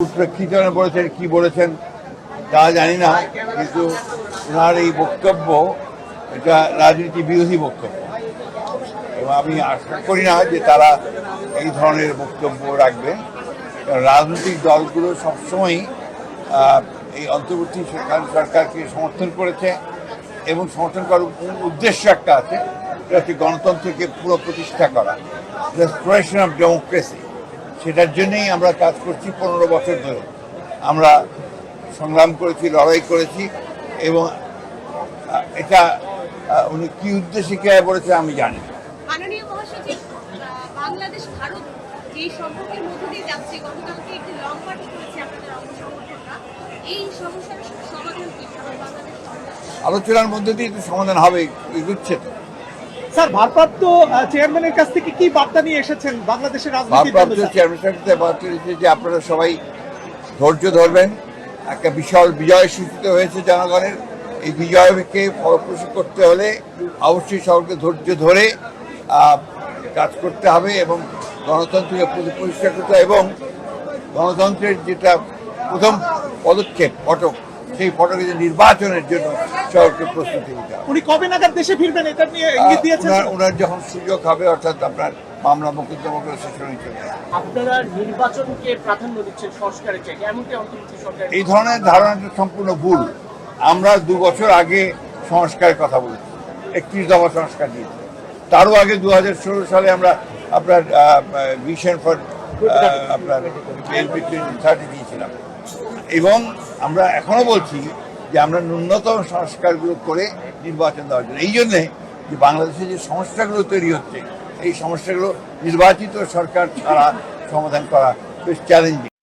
প্রেক্ষিতনে বলেছেন কি বলেছেন, তা জানি না, কিন্তু ওনার এই বক্তব্য, এটা রাজনীতি বিরোধী বক্তব্য। এবং আমি আশা করি না যে তারা এই ধরনের বক্তব্য রাখবে। রাজনৈতিক দলগুলো সবসময়ই এই অন্তর্বর্তী সরকার, সরকারকে সমর্থন করেছে এবং সমর্থন করার উদ্দেশ্য একটা আছে সেটা হচ্ছে গণতন্ত্রকে পুরো প্রতিষ্ঠা করা। রেস্টোরেশন অফ ডেমোক্রেসি সেটার জন্যই আমরা কাজ করছি পনেরো বছর ধরে। আমরা সংগ্রাম করেছি লড়াই করেছি এবং এটা উনি কি উদ্দেশ্যে কে বলেছে আমি জানি বাংলাদেশ ভারত সম্পর্কের মধ্য দিয়ে যাচ্ছে গতকালকে একটি লং মার্চ করেছে আপনাদের অঙ্গ সংগঠনরা এই সমস্যার সমাধান কি? আলোচনার মধ্যে দিয়ে সমাধান হবে এগুচ্ছে তো স্যার ভারপ্রাপ্ত চেয়ারম্যানের কাছ থেকে কি বার্তা নিয়ে এসেছেন বাংলাদেশের রাজনীতির ভারপ্রাপ্ত জন্য, স্যার? চেয়ারম্যান সাহেব বার্তা দিয়েছে যে আপনারা সবাই ধৈর্য ধরবেন একটা বিশাল বিজয় সূচিত হয়েছে জনগণের এই বিজয়কে ফলপ্রসূ করতে হলে অবশ্যই সকলকে ধৈর্য ধরে কাজ করতে হবে এবং গণতন্ত্রকে প্রতি- পরিষ্কার করতে এবং গণতন্ত্রের যেটা প্রথম পদক্ষেপ ফটক সেই ফটকে যে নির্বাচনের জন্য সকলকে প্রস্তুতি নিতে হবে। উনি কবে নাগাদ দেশে ফিরবেন এটা নিয়ে ইঙ্গিত দিয়েছেন? ওনার যখন সুযোগ হবে অর্থাৎ আপনার মামলা মোকদ্দমা করে শেষ হয়ে চলে যাবে। আপনারা নির্বাচনকে প্রাধান্য দিচ্ছেন এমনকি অন্তর্বর্তী সরকার এই ধরনের ধারণাটা সম্পূর্ণ ভুল। আমরা দু বছর আগে সংস্কারের কথা বলেছি একত্রিশ দফা সংস্কার দিয়েছি। তারও আগে দু হাজার ষোলো সালে আমরা আপনার ভিশন ফর আপনার থার্টি দিয়েছিলাম। এবং আমরা এখনও বলছি যে আমরা ন্যূনতম সংস্কারগুলো করে নির্বাচন দেওয়ার জন্য। এই জন্যে যে বাংলাদেশে যে সমস্যাগুলো তৈরি হচ্ছে, এই সমস্যাগুলো নির্বাচিত সরকার ছাড়া সমাধান করা বেশ চ্যালেঞ্জিং